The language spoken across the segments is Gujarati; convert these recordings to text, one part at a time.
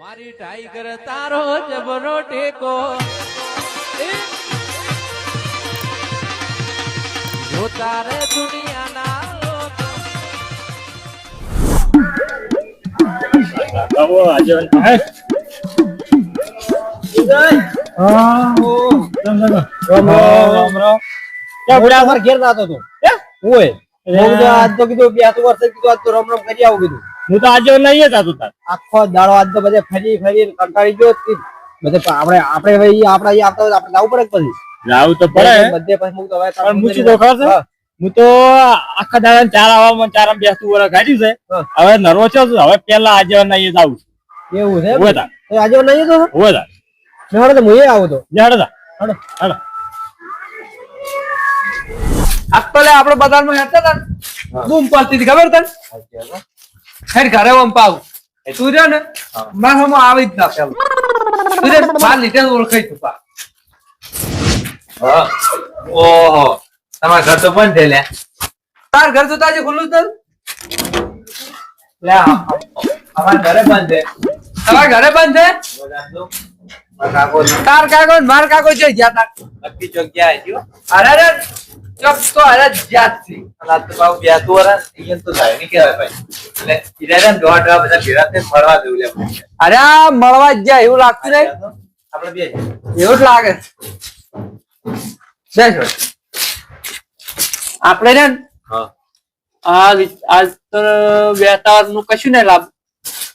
મારી ટાઈગર તારો જબરો ટેકો! જો તારે દુનિયાના આવો આજે હે હા ઓ રામ રામ રામ રામ ક્યાં પડ્યા અમારા ઘેર હતો હે? ઓય આજ તો કીધું બે હાથ વર્ષે કીધું આજ તો રમ રમ કરી આવું કીધું હું તો આજે નહીં જતો તાર. આખો દાડો આજ તો બધે ફરી ફરી કંટાળી ગયો કે બધે આપણે આપણે હવે ઈ આપણા ઈ આવતા આપણે જવું પડે પછી? જાવું તો પડે. બધે પછી હું તો હવે પણ મૂકી દો ખબર છે? હું. તો આખા દાડા ચાર આવવામાં ચાર આમ બેસતું વર કાઢ્યું છે. હવે નર્વો છે હવે પેલા આજે નહીં જ છું. એવું છે હોય તાર આજે નહીં તો હોય તાર મેં તો હું આવું તો. જા તા હડો. હડો. આજ તો લે આપણે બજારમાં હેડતા હતા ને, બૂમ પડતી ખબર તને? હેડ ઘરે વમ પાવ. તું રહ્યો ને. મારા હમો આવી જ ના પેલું તું રે જ ઓળખાઈ તું પા ઓહો. તમારા ઘર તો બંધ છે લે. તાર ઘર તો તાજે ખુલ્લું જ નથી. લે અમારા ઘરે બંધ છે. તમારા ઘરે બંધ છે? તાર કાગો માર કાકો છે ગયા તા નક્કી જગ્યા આવી ગયો અરે અરે ચોક તો અરે જાત છે. અને તો બાબુ બે તું અરે અહીંયા તો થાય નહીં કહેવાય ભાઈ. એટલે ઈરાને દોડ વા બધા ભેરા તે મળવા દેવું લે અરે આ મળવા જ જાય એવું લાગતું નહીં. આપણે બે એવું જ લાગે. છે છે આપણે ને હા. આ આજ તો બેસતા નું કશું નહીં લાભ.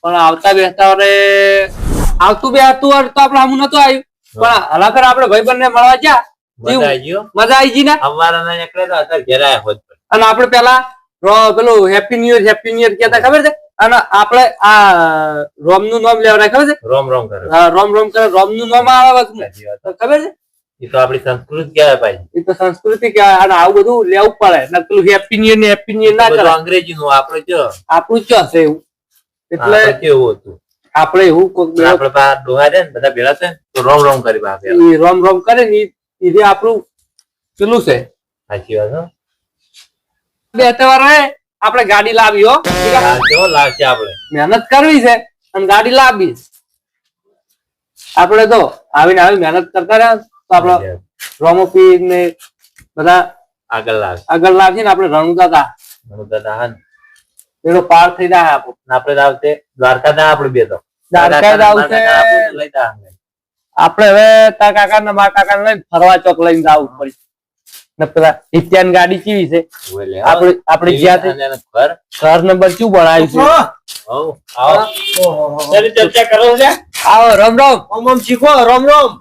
પણ આવતા વારે આવતું બે હતું તો આપડે આમ નતું આવ્યું. પણ હલાકર આપડે ભાઈ બંને મળવા ગયા. મજા આવી ગઈ ને? અમારા અત્યારે હોત અને આપણે પેલા પેલું happy new year happy new year કેતા ખબર છે? અને આપણે આ રોમનું નામ લેવાના ખબર છે? રોમ રોમ કરે. હા, રોમ રોમ કરે. રોમનું નામ આવે ખબર છે? એ તો આપણી સંસ્કૃતિ કહેવાય ભાઈ. એ તો સંસ્કૃતિ કહેવાય. અને આવું બધું લેવું પડે. ને પેલું હેપી ન્યુ યર ને હેપી ન્યુ યર ના કરે અંગ્રેજી નું આપણે જો આપણું જ હશે એવું. એટલે કેવું હતું? આપણે એવું કોક આપણે ડોહા છે ને બધા ભેળા છે તો રોમ રોમ કરી બાપે એ રોમ રોમ કરે ને જે આપણું પેલું છે. સાચી વાત હો. બે તહેવાર હે આપણે ગાડી લાવી હો. લાવશે આપણે? મહેનત કરવી છે અને ગાડી લાવી આપણે તો આવીને આવી મહેનત કરતા રહ્યા તો આપણે રોમો પી ને બધા આગળ લાગે આગળ લાગશે ને આપણે રણુદા હતા દાદા હા ને. પેલો પાર થઈ જાય આપણો ને આપણે આવશે દ્વારકા ના આપણે બે તો દ્વારકા આવશે. લઈ જા આપણે હવે તાર કાકા ને મારા કાકા લઈને ફરવા ચોક લઈને જવું પડશે ને પેલા ઇત્યાન ગાડી કેવી છે? આપણે આપણે જ્યાં ઘર ઘર નંબર શું બનાવ્યું છે? આવો. ચર્ચા કરો છે? આવો રમ રમ. ઓમ ઓમ શીખો રમ રમ.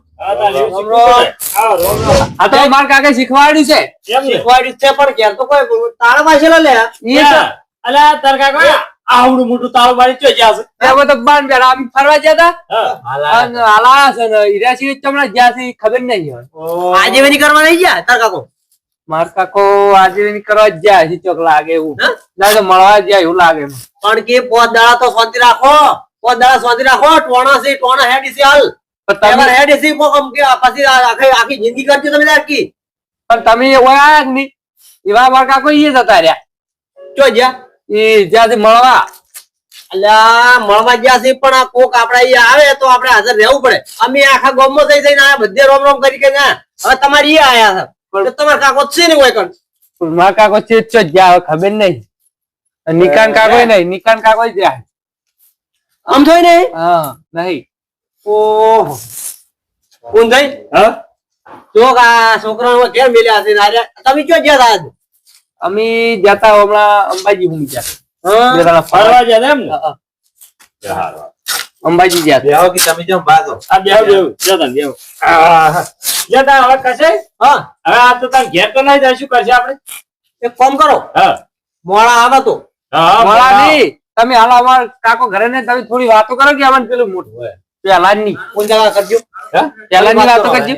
આ તો મારા કાકા શીખવાડ્યું છે? શીખવાડ્યું છે પણ ક્યાં તો કોઈ તારા પાસે લે? અલા, તાર કાકા, આવડું મોટું તાળું મારી ચો જ્યાં છે? ત્યાં તો બાન બેડા આમ ફરવા ગયા હતા હા. હાલા. છે ને સિંહ તમને જ્યાં છે ખબર નહીં હોય. આજે વેની કરવા નહીં ગયા તાર કાકો? માર કાકો આજીવન કરવા જ છે ચોક લાગે એવું. ના તો મળવા જ એવું લાગે પણ કે પોત દાડા તો શાંતિ રાખો પોત દાડા શાંતિ રાખો ટોણા છે ટોણા હેડ છે હાલ. પણ તમે હેડ છે કોક આમ કે પછી આખી આખી જિંદગી કરજો તમે આખી પણ તમે ઓય આયા જ નહીં. એવા માર કાકો ઈ જતા રહ્યા. ચો જ્યાં. એ જ્યાંથી મળવા. અલ્યા મળવા ગયા છે પણ આ કોક આપડા આવે તો આપણે હાજર રહેવું પડે. અમે આખા ગામમાં થઈ બધે રોમ રોમ કરી કે હવે તમારે ઈ આયા છે. તો કાકો છે ને કોઈ પણ મારા કાકો છે જ ગયા ખબર નહીં. નિકાન કાકો નહીં નિકાન કાકો જાય આમ થોય ને? હા નહીં. ઓહો. કોણ થઈ હા? જો આ છોકરાઓ ઘેર મેલ્યા છે તમે ક્યાં ગયા હતા? અમે જતા હમણાં અંબાજી ભૂમિ ફરવા. એમ ને? હા, હા. હા. અંબાજી બેહો કે તમે જેમ ભાગો આ બેહો, બેહો. જતા બેહો. જતા હવે કશે? હા હવે આ તો તાર ઘેર તો નહીં જાય, શું કરશે આપણે? એક કામ કરો હા. મોડા આવે તો હા, નહીં તમે હાલો અમાર કાકો ઘરે ને તમે થોડી વાતો કરો કે અમને પેલું મોટું. પેલા ની કોણ જગા કરજો પેલા ની વાતો કરજો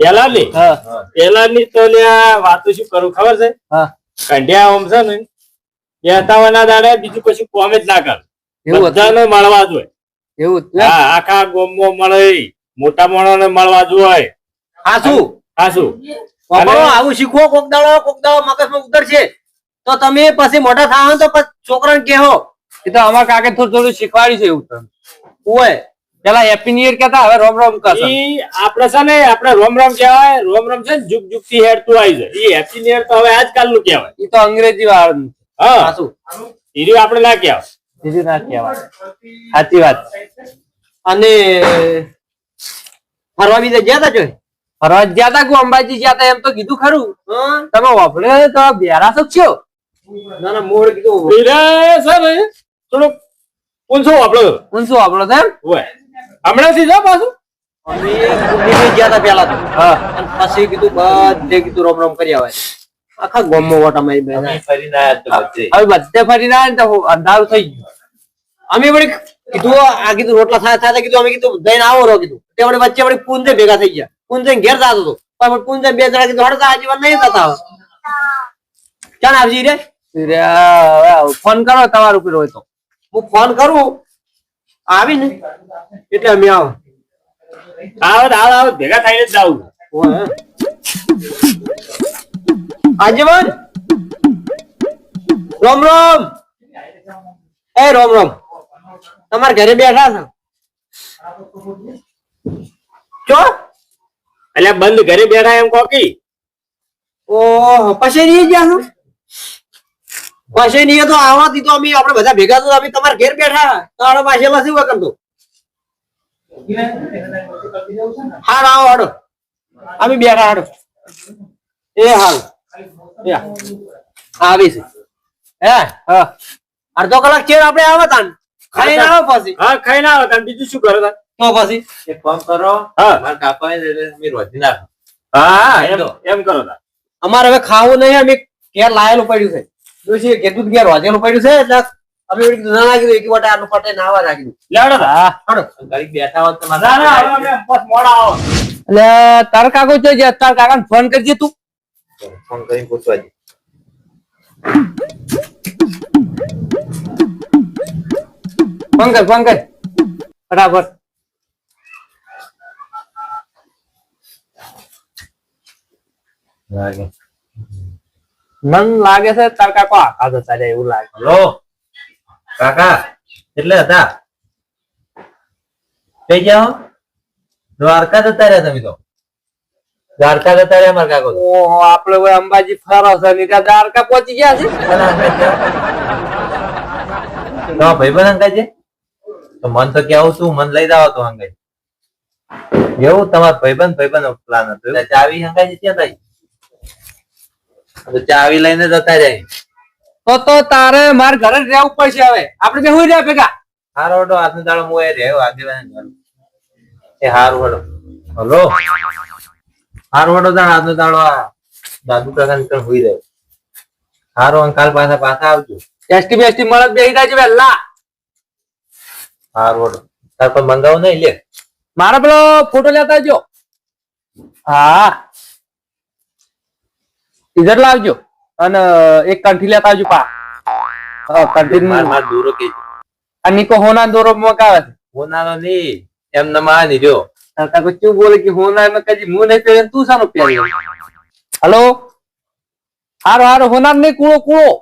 વાતો ની પેલા. પેલાની તો વાતો શું કરું ખબર છે? કંઢિયા ઓમ છે ને બેહતાવાના દાડે બીજું કશું કોમ જ ના કર. બધાને મળવા જોઈએ એવું હતું. હા આખા ગામમાં મળે મોટા માણસને મળવા જોઈએ હા શું? હા શું? વાપરો, આવું શીખવો કોક દાડો કોક દાડો મગજમાં ઉતરશે. તો તમે પછી મોટા થાવ તો છોકરાને કહેવો. એ તો અમારા કાકે થોડું થોડું શીખવાડ્યું છે એવું તો. ઓય. પેલા હેપી ન્યુ યર કેતા હવે રોમ રોમ કરશે. ઈ આપણે છે ને આપણે રોમ રોમ કહેવાય રોમ રોમ છે ને જુગ જુગથી હેડતું આવી જાય. ઈ હેપી ન્યુ યર તો હવે આજકાલનું કહેવાય. ઈ તો અંગ્રેજી વાળું હા. પાછું ઈ આપણે ના કહેવાય. બીજું ના કહેવાય. સાચી વાત. અને ફરવા બીજે ગયા તા જોઈ? ફરવા ગયા તા કે અંબાજી ગયા તા એમ તો કીધું ખરું. હા. તમે વાપરે તો બેરા તો છો? ના ના મોડ કીધું. છે ને થોડુંક ઊંચો આપણો ઊંચો શું વાપરો તેમ હોય. હમણાંથી જો પાછું? અમે કુંડીમાં ગયા તા પેલા તો. હા. અને પછી કીધું બધે કીધું રોમ રોમ કરી આવે આખા ગામમાં વોટ અમે ફરીને આયા હવે બધે ફરીને આવે તો અંધારું થઈ ગયું. અમે વળી કીધું આ કીધું રોટલા થાય થાય કીધું અમે કીધું દઈને આવો રો કીધું. તે વળી વચ્ચે વળી પૂંજે ભેગા થઈ ગયા. પૂંજે ઘેર થતો હતો. પણ પૂંજે બે જણા કીધું હડતા આજીવન નહીં થતા ચાલ આવજી રે રે, ફોન કરો તમારું ઉપર હોય તો. હું ફોન કરું આવી ને એટલે અમે આવ. આવત આવ આવ ભેગા થઈને જ જાવ. આજીવન? રોમ રોમ. એ રોમ રોમ. તમારા ઘરે બેઠા છો? ચો? એટલે બંધ ઘરે બેઠા એમ કોકી ઓહો પછી રહી ગયા છો? પછી નહીં તો આવવાથી તો અમે આપણે બધા ભેગા તો અમે તમારા ઘેર બેઠા. તારો પાસે લસી વગર કરતો હાડ આવો હાડો. અમે બેઠા હાડો. એ હાલ. આવી છે. હે? હા. અડધો કલાક ચેર આપણે આવો તાન ખાઈને આવો પછી. હા ખાઈ ના આવે તમે બીજું શું કરો તાર? તો પછી. એક કામ કરો. હા. મારા હોય ને રોજી નાખો. હા એમ એમ કરો તાર. અમારે હવે ખાવું નહીં અમે ઘેર લાયેલું પડ્યું છે. ડોશીએ કીધું કે ઘેર પડ્યું છે એટલે અમે વળી કીધું ના કીધું એક વટા આનું ફટે નાવા નાખ્યું લેવડો હા હાડો. ઘડીક બેઠા હોત તો ના ના હવે અમે બસ મોડા આવો. એટલે તાર કાકો જો છે તાર કાકા ફોન કરજે તું. ફોન કરીને પૂછવા દે. ફોન કર ફોન કર. ફટાફટ. લાગે. મન લાગે છે? તાર કાકો આખા જતા રહ્યા એવું લાગે. હલો. કાકા એટલે હતા? કઈ ગયા હો? દ્વારકા જતા રહ્યા તમે તો? દ્વારકા જતા રહ્યા મારા કાકો. ઓહો આપણે કોઈ અંબાજી ફરો છે. ને ત્યાં દ્વારકા પહોંચી ગયા છે? તો ભાઈ બન છે તો મન તો કેવું તું મન લઈ જાવ તો અંગાત એવું તમારા ભાઈબંધ ભાઈબંધ પ્લાન હતો. ચાવી છે ક્યાં થાય ચાવી લઈને જતા જાય. તો તો તારે માર ઘરે રહેવું પડશે હવે. આપણે બે હોય રહ્યા ભેગા. હારો હડો આજનો દાડો હું એ રહ્યો આગેવાન ઘર. એ હારું હડો. હલો? હારું હડો દાડ આજનો દાડો આ દાદુ કાકા નીકળ હોઈ રહ્યો. હારો અંકાલ પાછા પાછા આવજો. એસટી બેસટી મળત બે જાય વહેલા. હારું હડો. તાર પર મંગાવું નહીં લે? મારા પેલો ફોટો લેતા જો હા. ઇધર લાવજો. અને એક કંઠી લેતા આવજો પા. કંઠી માર માર દૂરો કે આ નિકો હોના દોરો મકાવે છે. હોનારો નહીં એમ નમા ની જો. તા કો ચૂ બોલે કે હોના ન કજી મુ નહીં પહેરે તું સાનો પહેર્યો? હલો? હારો હારો હોનાર ને કુળો કુળો.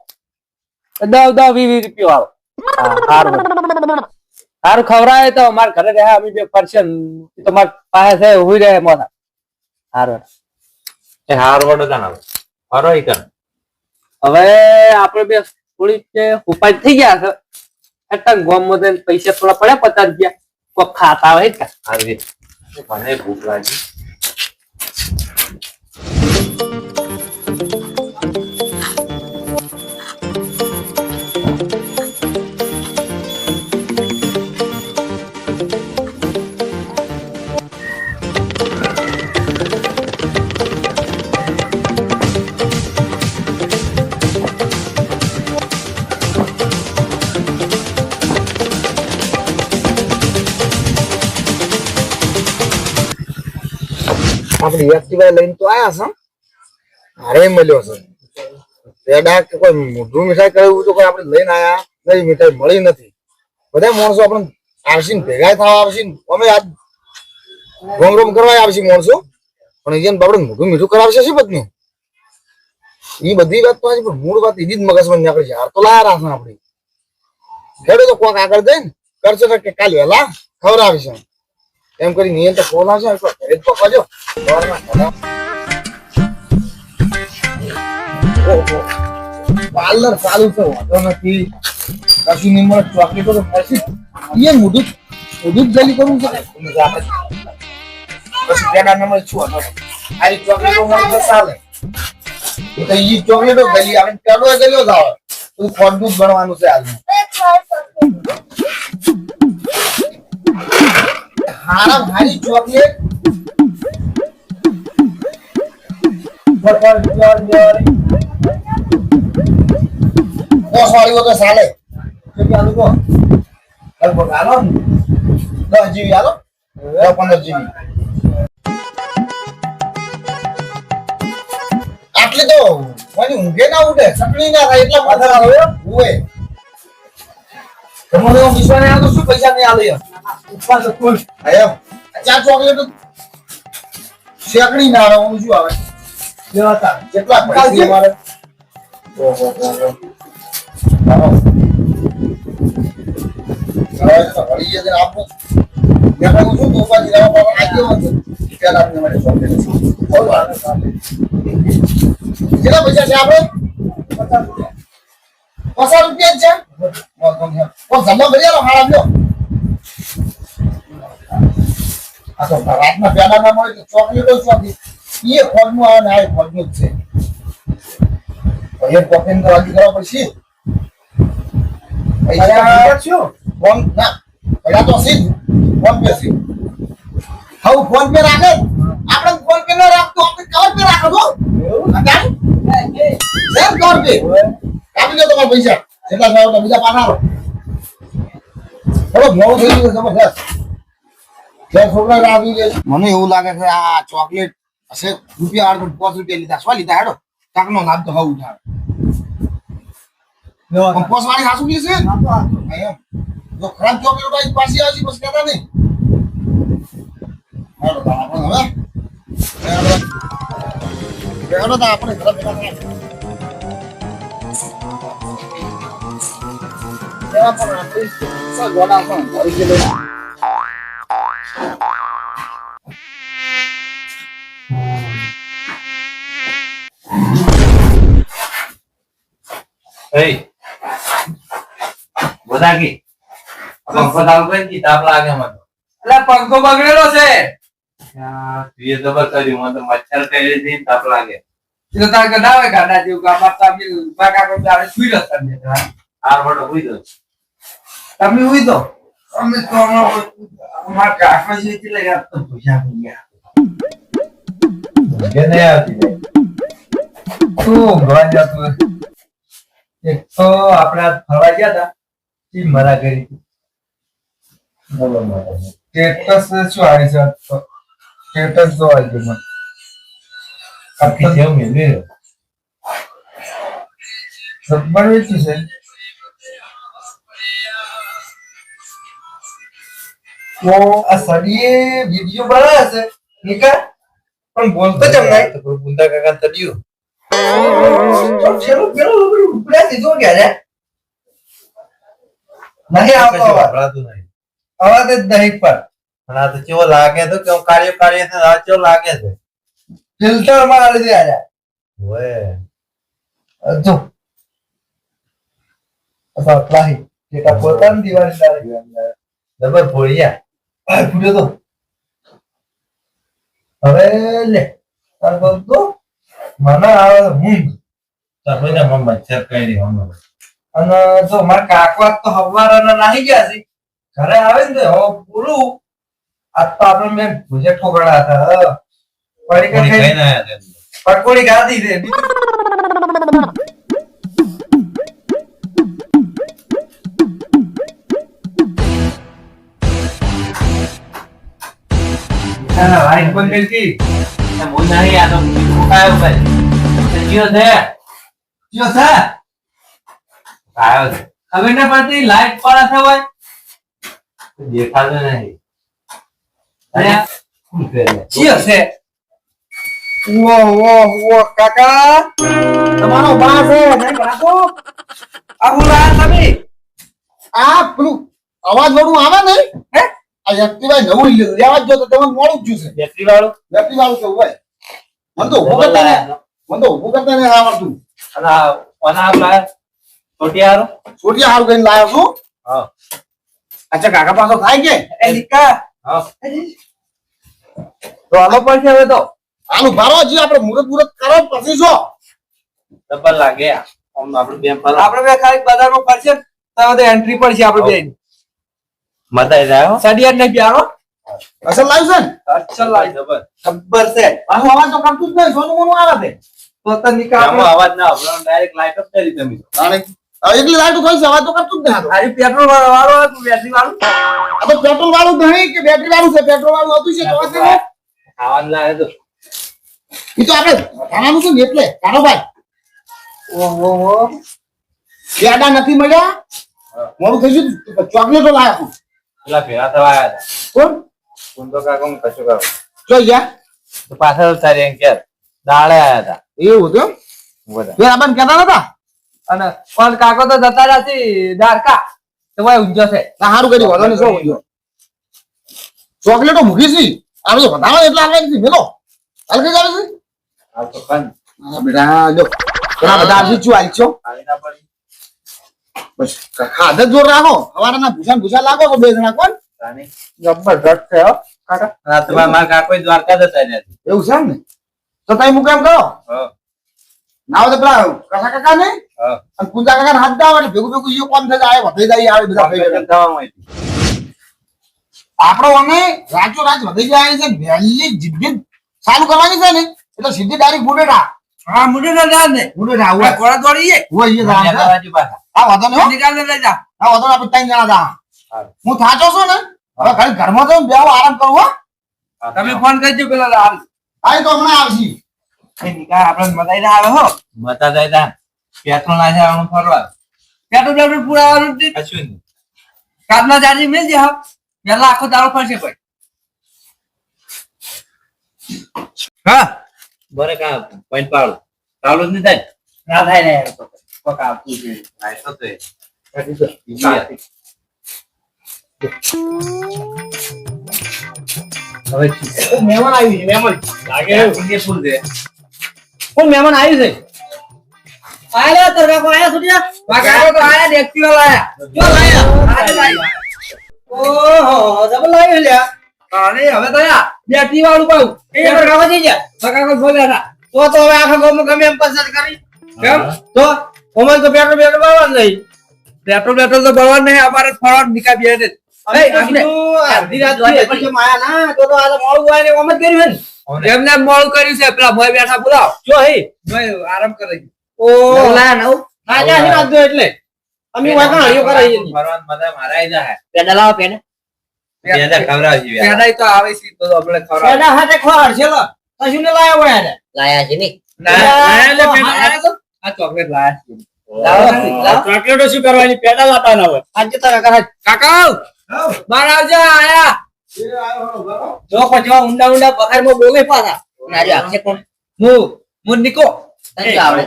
દવ દાવ વી વી રૂપિયો આવો હારો. હારું હારું તો માર ઘરે રહે અમે બે પરસન તો માર પાસે છે રહે મોના. હારો એ હારો વડો તાણ ઈ કર. હવે આપણે બે થોડી ઉપાય થઈ ગયા છે એટલે ગોમમાં જઈને પૈસા થોડા પડ્યા પચાસ ગયા કોક ખાતા હોય કે ભૂખ લાગી. આપણી એક્ટિવા લઈને તો આયા છે. અરે મળ્યો છે. મીઠાઈ કરે તો કોઈ આપણે મીઠાઈ મળી નથી. બધા રોમ રોમ કરવા આવશે માણસો. પણ અહીંયા આપણે મોઢું મીઠું કરાવશે શું બધું? એ બધી વાત તો પણ મૂળ વાત એની જ મગજમાં નીકળી હાર તો લાયા રાખે આપણી. ખેડૂતો કોક આગળ જઈને કરશે કે ખબર વહેલા ખવડાવીશ. એમ. કરી નિયંત ફોન આવશે ઘરે જ. પાર્લર ચાલુ છે, વાંધો નથી કશું નહીં મળે, ચોકલેટો તો મળશે. એ મોઢું મોઢું જલી કરવું છે. પછી પેલા નંબર છું આ ચોકલેટો મળે ચાલે એ તો ઈ ચોકલેટો ગલી આવે પેલો ગલ્યો જ આવે તું ખોટું જ બનવાનું છે આજનું હારા ભારી ચોકલેટ. દસ તો ચાલે કેટલી આલુ કહો. લગભગ આલો દસ જીબી આલો દસ, પંદર જીબી. આટલી તો ઊંઘે ના ઉઠે સપની ના થાય, એટલા માથા આવે. હોય તમારે એવો વિશ્વાસ નહીં શું પૈસા નહીં આલે? ઉપવાસ ચાર ચોકલેટ શેકડી ના શું આવે? કેટલા પૈસા મારે ઓહો મેં તો માટે ચોકલેટ કેટલા પૈસા છે આપણે પચાસ રૂપિયા. પચાસ રૂપિયા છે. ઓ જમા કરી આલો હાડા લ્યો આ તો રાતના પેલા ના મળે તો ચોકલેટો ચોકી એ ખોટનું આવે ને આ નું જ છે. પછી પોકેટ તો રાજી કરવા પછી પૈસા ફોન ના પેલા તો સીધ ફોન પે સી હવે ફોન પે રાખે? આપણે ફોન પે ના રાખતો આપણે કવર પે રાખો અત્યારે? સેમ કવર પે? આપી દો તમારા પૈસા. જેટલા એટલા બીજા પાના થોડો મોડું થઈ ગયું છે. મને એવું લાગે છે આ ચોકલેટ હશે રૂપિયા આઠ પાંચ રૂપિયા લીધા. શું લીધા હેડો? કાકનો નામ તો હવે ઉઠાવે. કંપોસ વાળી સાસુ કે છે. જો ખરાબ ચોકલેટ આવી પાછી આવી બસ કહેતા નહીં. હેડો હવે. હેડો. આપણે ઘરે ભેગા થયા. એવા પણ આપણે સા ગોળા પણ ભરી ગયેલો. Hey. બોલાકી પંખો ચાલુ કરી દી તાપ લાગે મને એટલે પંખો બગડેલો છે યાર, તું એ જબર કર્યું મને તો મચ્છર કરી દી તાપ લાગે એ તો તારે ના હોય ગાડા જેવું ગામમાં તો અમે ઊભા કાકો ત્યારે સુઈ રહ્યો તમને તો, હા. હાર વડો હુઈ દો તમે ઉઈ દો. અમે તો અમારા અમારા કાકો છે એટલે યાર તો પૈસા થઈ ગયા. કે નહીં આવતી ભાઈ. શું ઊંઘવા જતું એક તો આપણે ફરવા ગયા હતા એ મરા કરી સ્ટેટસ શું આવી છે? સ્ટેટસ જો આવી ગયું આખી જેવ મેળવી રહ્યો. સબમર વેચી છે. તો આ સડીએ વીડિયો બનાવે છે. નિકા પણ બોલતો જ નહીં. તો બુંદા કાકા તડ્યું પેલો પેલો ઉપડ્યા સીધો ગયા નહીં આવતો વપરાતું નહીં. અવાજ જ નહીં પર પણ આ તો કેવો લાગે તો કેવો કાર્ય કાર્ય છે આ કેવો લાગે છે? ફિલ્ટર મારી દે આજા ઓય. જો. અસા પ્લાહી જેટા પોતાની દિવાળી દારે જબર આ ફૂટ્યો તો. હવે લે તાર તો મને આવે ઊંઘ તાર બધા માં મચ્છર કરી હમણાં અને જો મારા કાકા તો હવારના નાહી ગયા છે. ઘરે આવે ને તો હવે પૂરું. આજ તો આપણે મેં ભૂજે ઠોકડા હતા. પડી કે કોણી ખાઈ ખાઈને આયા છે. પકોડી ખાધી છે હા, લાઈટ બંધ કરી હું નહીં આ તો મુકાયો ભાઈ જીઓ છે? જો છે? આયો છે. ખબર ના પડતી લાઈટ પર હશે હોય? દેખાતો નહીં અરે, શું કરે? વો વો વો કાકા. તમારો બા છે નહીં બાપુ. આ હું તમે. આ પેલું અવાજ વાળું આવે નહીં? હે? આ એક્ટિવા નવું લીધું લેવા જ તો તમને મોડું જ છે. બેટરી વાળું બેટરી વાળું છે હોય? મને તો ઊભો કરતા ને. મને તો ઊભો કરતા ને આવડતું અને આ લાય છોટિયાર છોટિયાર કઈને લાવ્યો છું. હા. અચ્છા કાકા પાછો થાય કે? એ નિકા હા. તો આલો પડશે હવે તો. આનું બારો જી આપણે મુરત મુરત કરો પછી જો. ડબલ લાગે આમ આપણે બે પર આપણે બે ખાલી બજારમાં પડશે ને તો તો એન્ટ્રી પડશે આપણે બે જાય? હો સડિયાર ને પ્યારો અસલ લાવ છે ને? અસલ લાગે જબર ખબર છે. આ અવાજ તો કરતું જ નહીં સોનું મોનું આવે છે. તો તો નિકા અવાજ ના આવડે ડાયરેક્ટ લાઈટ અપ કરી તમે. એટલી લાઈટ કોઈ છે અવાજ તો કરતું જ નહીં. આ પેટ્રોલ વાળો હતું બેટરી વાળું. આ તો પેટ્રોલ વાળું નહીં કે બેટરી વાળું છે? પેટ્રોલ વાળું હતું છે તો વાત નહીં. આવાજ લાગે તો એ તો આપણે ખાવાનું છે ને એટલે. કાનો ભાઈ. ઓહો પેડા નથી મળ્યા. મોડું થઈ ગયું તો ચોકલેટો લાયા તું. પેલા ભેગા થવા આવ્યા હતા. કોણ? કોણ તો કાકા હું કશું કરું જો ગયા તો પાછળ તારી એમ કે દાડે આવ્યા હતા. એવું હતું બધા. આપણને કહેતા નતા? અને પણ કાકો તો જતા દ્વારકા. તો ભાઈ ઊંઝો છે. સારું કર્યું વાંધો નહીં શું ઊંઘ્યો. ચોકલેટો મૂકી છે. આ તો વધારે એટલે આવે નથી. મેલો હાલ કઈ આવે છે. બેટા જો. બધા આપી છું છો. આવી ના પડી. બસ ખાધા જોર રાખો. સવારના ભૂસા ભૂસા લાગો તો બે જણા કોણ. જબરદસ્ત છે કાકા. દ્વારકા જતા રહ્યા એવું છે ને? તો તમે હું કેમ કરો? હા, તો પેલા કસા કાકા ને? અને કુંજા કાકા હાથ દાવ એટલે ભેગું ભેગું ઈયો કોમ થઈ જાય વધી જાય આવે બધા આવી. આપણો અમે રાજો રાજ વધી જાય છે વહેલી જિદ્દી ચાલુ કરવાની છે ને એટલે સીધી ડાયરેક્ટ મુડેડા હા મુડેડા જા ને આ હોય ઘોડા દોડીએ હોય જવાનું. આ વાંધો નહીં. નિકાલ લઈ જા. આ વાંધો આપણે ત્રણ જણા જા. હું થાચો છું ને? હવે ખાલી ઘરમાં તો બેહો આરામ કરવો તમે ફોન કરજો પેલા હાલ. આ તો હમણાં આવશે. એ નિકાલ આપણે મજાઈ ના આવે હો. મતા જાય તા. પેટ્રોલ નાખે આવવાનું ફરવા. પેટ્રોલ પેટ્રોલ પુરાવાનું જ. કશું નહીં. કાચના ચાર્જિંગ મેં જે હા. પેલા આખો દાડો ફરશે ભાઈ. હા. બરે કા પોઈન્ટ પાડો. ચાલુ જ નહીં થાય? ના થાય ને યાર તો આપવું જોઈએ. હા, એ તો તો એ. હવે મહેમાન આવ્યું છે મહેમાન લાગે એવું. ફૂલ છે. કોણ મહેમાન આવ્યું છે આયા તાર કાકો આયા સુડિયા કાકા તો આયા દેખતી લાયા જો લાયા લાયા. ઓહો ડબલ લાવ્યો લ્યા અને હવે તો યા બેટરી વાળું પાઉ એ જઈ ગયા કાકા બોલ્યા તો તો હવે આખા ગોમ ગમે એમ પસંદ કરી કેમ તો ઓમન તો પેટ્રોલ પેટ્રોલ બાવન નહીં. પેટ્રોલ પેટ્રોલ તો ભરવાનું નહીં અમારે ફરવાનું નિકા બે ને. અડધી રાત પછી માયા ના તો તો આ મોડું આવીને ઓમ જ કર્યું છે એમને મોડું કર્યું છે પેલા ભાઈ બેઠા બોલાવ. જો હે. આરામ કરે. ઓ. ના ના ના ની વાત જો એટલે. અમે વાકા હળિયો કરાઈ છીએ. ભરવાન બધા મારા આઈ જાય. પેડા લાવો પેડા હજાર ખવડાવજો યાર. તો આવે છે તો આપણે ખવડાવ પેડા હાથે ખોર છે લો. કશું ને લાયા હોય લાયા છે ની. ના ના એટલે પેડા તો આ ચોકલેટ લાયા લાવો. ચોકલેટો શું કરવાની? પેડા લાવતા ના હોય. આજે તારા ઘરે કાકા. બાર આવજો આયા. જો પછી ઊંડા ઊંડા બખારમાં બોલે પાછા. નારી આપશે કોણ? હું હું નિકો. આવડે.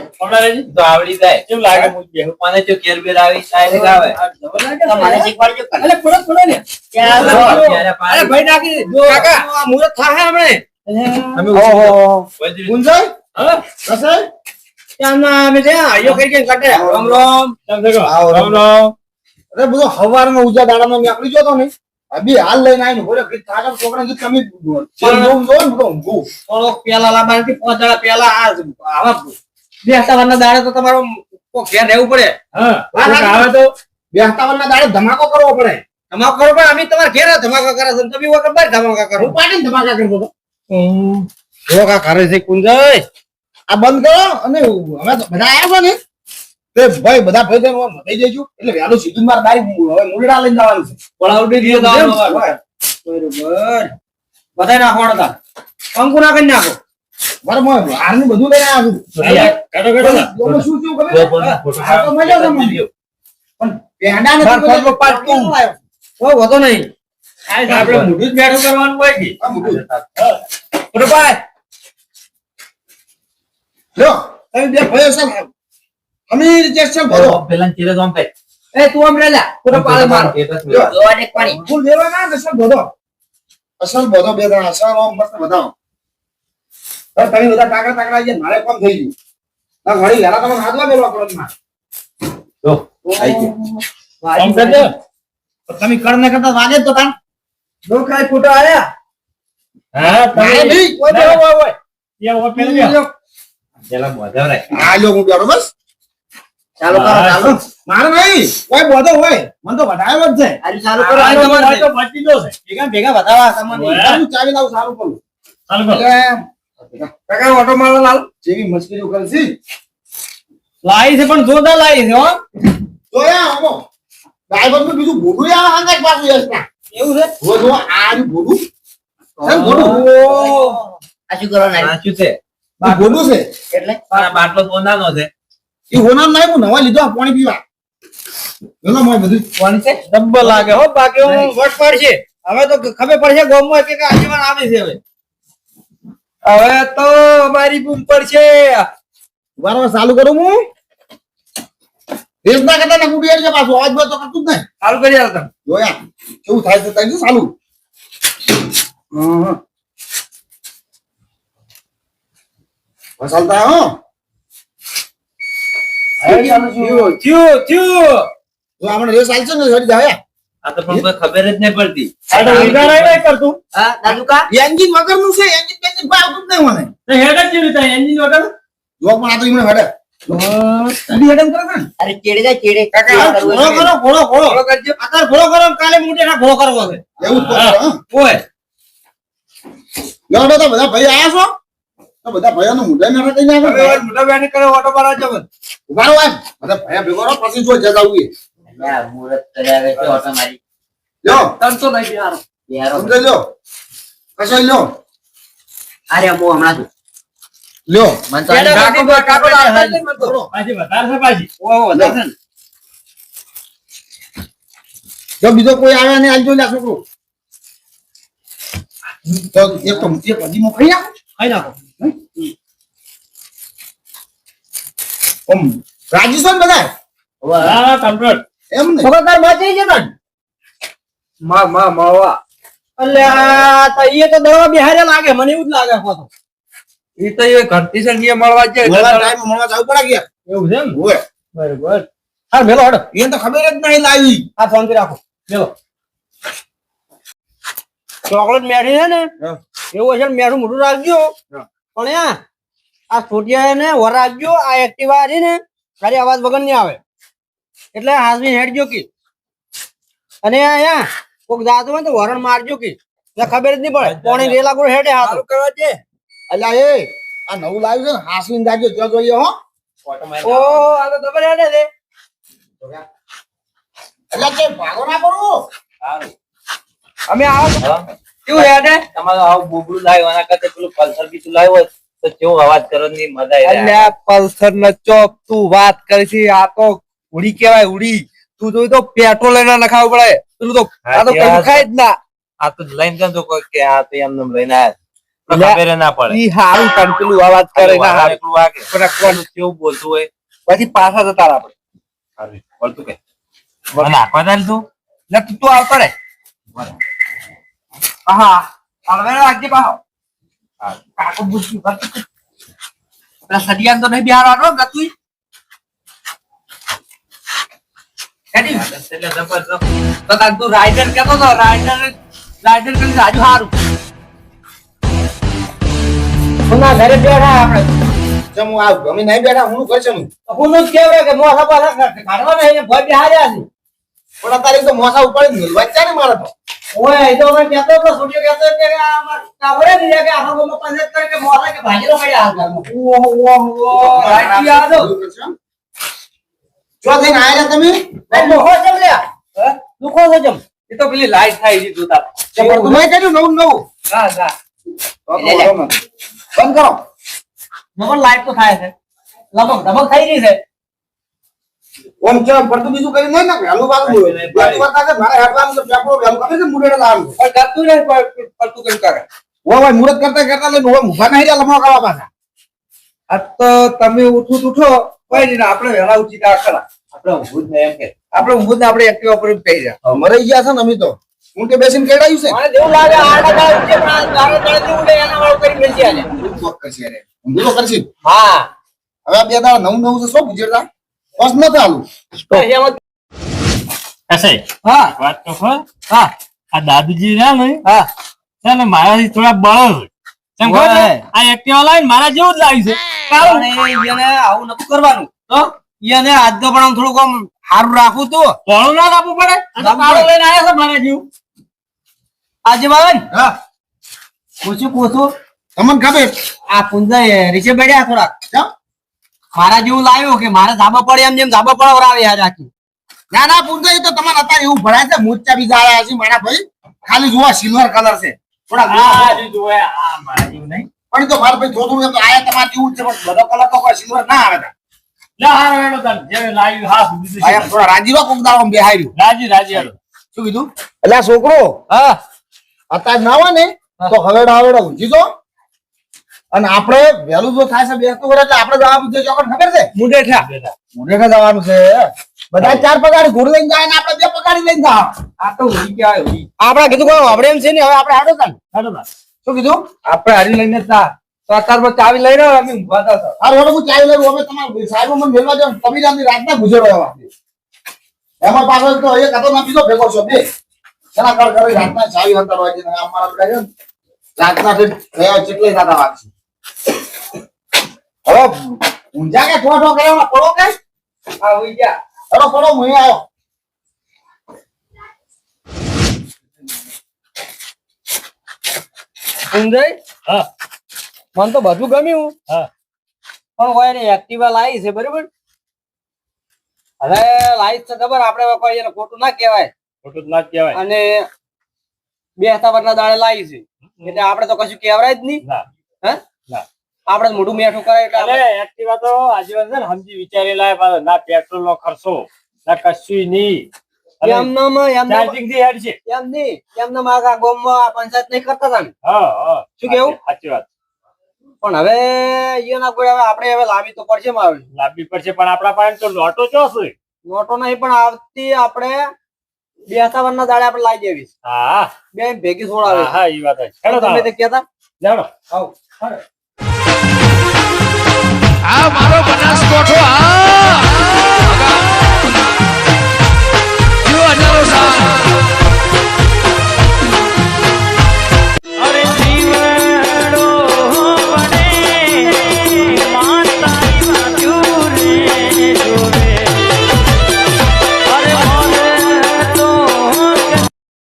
જાય. કેમ લાગે બેહું? મને જો બેર આવી ડાયરેક્ટ આવે શીખવાડજો પડો ને. જો, અરે ભાઈ નાખી દે. કાકા. આ મુહૂર્ત હમણે. અમે ઉછી જાઓ. હા. કસાય બધો હવારમાં ઉજા નીકળી તો ને હાલ લઈને આવીને બોલે કે છોકરા પેલા પાંચ દાડા પેલા આ આવા બેસતા દાડે તો તમારો ઘેર રહેવું પડે. હા, આવે તો? બેસતાવરના દાડે ધમાકો કરવો પડે. ધમાકો કરો પડે? અમે તમારા ઘેર ધમાકા કરે છે. તમે વખત બાર ધમાકા કરો. હું પાટીને ધમાકા કરવો ધોકા કરે છે કુંજય. આ બંધ કરો અને હવે બધા આવ્યા છો ને? તે ભાઈ બધા ભાઈ થઈને થઈ જઈશું એટલે વહેલું સીધું મારે દારી હવે મુરડા લઈને જવાનું છે. આવવાનો હોય. બરોબર. બધાય નાખવાનો તા કંકુ નાખી નાખો. મારે મોય હારનું બધું લઈને આવ્યો ને. શું થયું ખબર? પણ આ તો મજા છે મને. પણ પેંડા નથી બધા પાટકું. ઓ વધો નહીં. આ તો આપણે મોઢું જ બેઠું કરવાનું હોય કે? મોઢું લ્યો, તમે બે છે ને, અમીર છે ને પેલા ચીરે તો આમ કઈ. એ તું આમ રે લ્યા પૂરો પાડે. મારો જોવા દે પાણી ફૂલ દેવા ના અસલ બધો. અસલ બધો બે જણા. અસલ આમ મસ્ત બતાવો તમે બધા ટાકરા ટાકરા આવીએ મારે કોમ થઈ ગયું. ના વેલા તમે હાથવા મેળવા પડે માં જો, આઈ ગયા. તમે કર ને કરતા વાગે તો કાન જો ખાય ફોટો આયા. હા તમે નહીં કોઈ. દેવો હોય હોય. ત્યાં ઊભા પેલા બેહો. પેલા આ લ્યો હું બેઠો બસ. ચાલુ કરો ચાલુ. મારે નહીં કોઈ બધો હોય મને તો વધારે જ છે. ચાલુ કરો આ તમારે જશે. ભેગા ભેગા બતાવા તમને ચાવી લાવું સારું કરું. ચાલુ કરો. કાકા ઓટો મારો લાલ. જેવી કરે છે લાવી છે પણ જોરદાર લાવી છે હો. જોયા આમો ડ્રાઈવરનું બીજું ભોડું આવે હંગાજ પાછું એવું છે? જો જો આ ને ભોડું. આ શું કરો છે. આ છે? એટલે? બાટલો સોનાનો છે. એ હોનાર નહીં હું નવા લીધો આ પાણી પીવા. એનો મોય બધું કોણ છે? ડબ્બો લાગે હો બાકી હું વટ પડશે. હવે તો ખબર પડશે ગામમાં કે આજીવન આવે છે હવે. હવે તો અમારી બૂમ પડશે. વારવાર ચાલુ કરું હું? દેશના ના કરતા ને ઉડી છે પાછું. અવાજ તો કરતું જ નહીં. ચાલુ કરી યાર તમે. જોયા. કેવું થાય છે તઈ ચાલુ. હા બસ ચાલતા હો આપણે રેસ ચાલશે ને સડી જાય આ તો પણ ખબર જ નહીં પડતી. આ તો ઉગાડાય નહીં કરતું હા દાદુકા? એન્જિન વગરનું છે એન્જિન બેન્જિન આવતું જ નહીં મને. તો હેડ જ કેવી રીતે એન્જિન વગર? જો પણ આ તો એમને હડે. ને? અરે ચેડે જાય ચેડે કાકા, ઘોડો. કરો ઘોડો ઘોડો કરજો. અત્યારે ઘોડો કરો કાલે મોટે ના ઘોડો કરવો છે. એવું જ હા. ઓય. તો બધા ભાઈ આયા છો? તો બધા ભાઈઓનો મુદ્દા મેરા કઈ ના કરે મુદ્દા બેન કરે ઓટો મારવા જવું ઊભા રહો બધા ભાઈ ભેગો રહો પછી જો જતા આવીએ. છે ઓટો મારી. નહીં યારો કશો અરે હમણાં લ્યો. મને તો કાકો કાકો વધારે છે વધારે છે જો બીજો કોઈ આવે ને આલજો લ્યા છોકરો. તો એક તો એક હજી ખાઈ નાખો. ખાઈ નાખો. ઓમ. રાજી છો બધા વાહ કમ્પ્લીટ એમ ને? ખબરદાર બચી છે તન? મા મા માવા. અલ્યા તો એ તો દવા બિહારે લાગે મને એવું જ લાગે તો. ઈ તો એ ઘરતી સંગીએ મળવા જાય મળવા ટાઈમ મળવા જાવ પડા ગયા એવું છે એમ? ઓય બરાબર. હા મેલો હડો. એને તો ખબર જ નહીં લાવી. આ શાંતિ રાખો. મેલો ચોકલેટ મેઠી છે ને? એવું હશે ને મેઠું મોટું રાખજો. પણ યા આ છોટિયા ને વર આ એક્ટિવા છે ને તારી અવાજ વગર નહીં આવે. એટલે હાસવી હેડજો કે અને અહીંયા કોક જાતું હોય તો વરણ મારજો કે એટલે ખબર જ નહીં પડે પોણી રેલા ગુડ હેડે હાથ. કરવા દે. અલ્યા એ આ નવું લાવ્યું છે ને હાસવીને જાજો જો જોઈએ હો. ઓ આ તો ડબલ હેડે છે. એટલે કે ભાગો ના પડો અમે આવો? કેવું હેડે તમારું આવું બોબડું લાવ્યું એના કરતા પેલું પલ્સર બી તું લાવ્યો તો કેવો અવાજ કરવાની મજા આવી પલ્સર ન ચોપ તું વાત કરી આ તો ઉડી કેવાય ઉડી. તું જોઈ તો પેટ્રોલ એના નખાવું પડે. પેલું તો આ તો કઈ ખાય જ ના. આ તો લઈને જજો કોઈ કે આ તો એમને એમ લઈને આવ્યા ખબર ના પડે. ઈ હારું તને પેલું અવાજ કરે ના હારું. વાગે. પણ કોણ? કેવું બોલતું હોય? પછી પાછા જતા આપણે. સારું. બોલતું કે. મને આપવા દે તું? તું તું આવતો રે. હા હવે રાખજે પાહો. કાકો બુદ્ધિ ભરતું પેલા સડિયાન તો નહીં બિહારવાનો ગતું હેડી. એટલે જબરજસ્ત. તો તાર તું રાઇડર કેતો તો રાઇડર રાઇડર કરી રાજુ હારું. ના ઘરે બેઠા આપણે. જેમ આ ગમે નહીં બેઠા, હું કરશે? હું હું જ કેવડે કે મોસા પાછા કાઢવાના એને ભય બિહાર્યા છે. પણ અત્યારે તો મોસા ઉપાડી વચ્ચે ને મારા તો. ઓય તો મેં કહેતો હતો છોટીઓ કહેતો હતો કે આ અમાર કાવડે નહીં કે આખા ગામમાં પંચાયત કરે કે મોસા કે ભાજીનો મળ્યા હાલ ઘરમાં. જો થઈને આયેલા તમે? લુખો છે લ્યા. લુખો છે જમ. એ તો પેલી લાઈટ થાય છે તું તાર પણ તમે કર્યું નવું નવું ના ના તો તો વાંધો નથી. બંધ કરો. નમન લાઈટ તો થાય છે. લમક ધમક થઈ રહી છે. ઓમ કે પડતું બીજું કરી નહીં ને? વહેલું બાજુ બોલો. વહેલું વાત કે મારે હેડવાનું તો પેપરો વહેલું કરે છે મુરેડે લાવવાનું પણ ગતું ને પણ તું કેમ કરે? ઓ ભાઈ મુરત કરતા કરતા લઈને ઓમ ઊભા નહીં રહ્યા લમણો કરવા પાછા. આ તો તમે ઉઠું ઉઠો. કોઈ નહીં આપણે વહેલા ઉઠી તા ખરા. આપણે ઊંઘું જ નહીં એમ કે. આપણે ઊંઘ આપણે એક્ટિવા ઉપર જ કહી રહ્યા. મરાઈ ગયા છે ને અમે તો. હું કે બેસીને કેડાયું છે? મને દેવું લાગે આડા દાડા ઉઠે પણ આ દાડે દાડે ઉડે એના વાળો કરી મેલજે આલે. ચોક કરશે રે તો કરશે. હા. હવે બે દાડા નવું નવું છે શું ગુજરતા? બસ ચાલુ હા વાત તો હા આ દાદુજી રહ્યા ને હા છે ને મારાથી થોડા બળ કેમ ખબર છે? આ એક્ટિવા લાવીને મારા જેવું જ લાવી છે આવું નતું કરવાનું તો એને આજ તો પણ આમ થોડુંક આમ સારું રાખવું તો બળો ના આપવું પડે કાળો લઈને આવ્યા છે મારા જેવું આજે બાવન હા પૂછું પૂછું તમને ખબર આ કુંજા રીચે બેડ્યા થોડાક? મારા જેવું લાવ્યું કે મારે ધાબા પડે એમ જેમ ધાબા પડાવરાવે આ રાખી. ના ના પૂરતો એ તો તમારે અત્યારે એવું ભરાય છે મોચા બીજા આયા છે મારા ભાઈ. ખાલી જોવા સિલ્વર કલર છે. થોડા પણ તો મારા ભાઈ થોડું એમ તો આયા તમારે જેવું છે પણ બધો કલર તો કોઈ સિલ્વર ના આવે છોકરો હા. અત્યારે ના હોય ને તો હવેડા હવેડા ઊંઘી જો. અને આપણે વહેલું જો થાય છે બેસતું વરસ એટલે આપણે જવાનું છે ચોકડ ખબર છે? મુંડેઠા. મુંડેઠા જવાનું છે. બધા ચાર પગાડી ઘોડ લઈને જાય ને આપણે બે પગાડી લઈને જાવ આ તો ઉડી કહેવાય ઉડી આપડા કીધું કોઈ આપણે એમ છે ને હવે આપણે હાડો તાન હેડો તાન. શું કીધું? આપણે હારી લઈને જા તો અત્યાર પર ચાવી લઈને અમે ઊંઘવા તા સર આ હવે હું ચાલી લઈ હવે તમારે સાહેબ મને મેળવા જાવ તમે જાની રાતના ગુજરો એવા એમાં પાછળ તો એક હતો ના બીજો ભેગો છો બે. એના કર કરી રાતના ચાવી અંતર હોય ને અમારા બધા રાતના થયા ગયા થતા વાગશે. હવે ઊંઝા કે ઠો ઠો કરે પડો કે? આ ઉઈ ગયા. હેલો પડો હું આવ્યો. સમજાય હા. મને તો બધું ગમ્યું. હા. પણ કોઈ એને એક્ટિવા લાવી છે બરોબર? હવે લાવી છે ખબર આપણે કોઈ એને ખોટું ના કહેવાય. ખોટું ના કહેવાય. અને બે સવારના દાડે લાવી છે. એટલે આપણે તો કશું કહેવાય જ નહીં. ના. હે? ના. આપણે મોઢું મેઠું કરે એટલે એક્ટિવા તો આજીવન છે ને સમજી વિચારી લાય ના પેટ્રોલ નો ખર્ચો ના કશું નહીં. ને પણ હવે આપણે હવે લાવી તો પડશે લાવવી પડશે પણ આપડા પાસે તો લોટો ચો છે? નોટો નહીં પણ આવતી આપણે બે સવારના દાડે આપણે લાવી દેવી હા. બે ભેગી સોળાવે હા હા એ વાત તમે તાણ. તે કહેતા? જાણો આ મારો બનાસકોઠો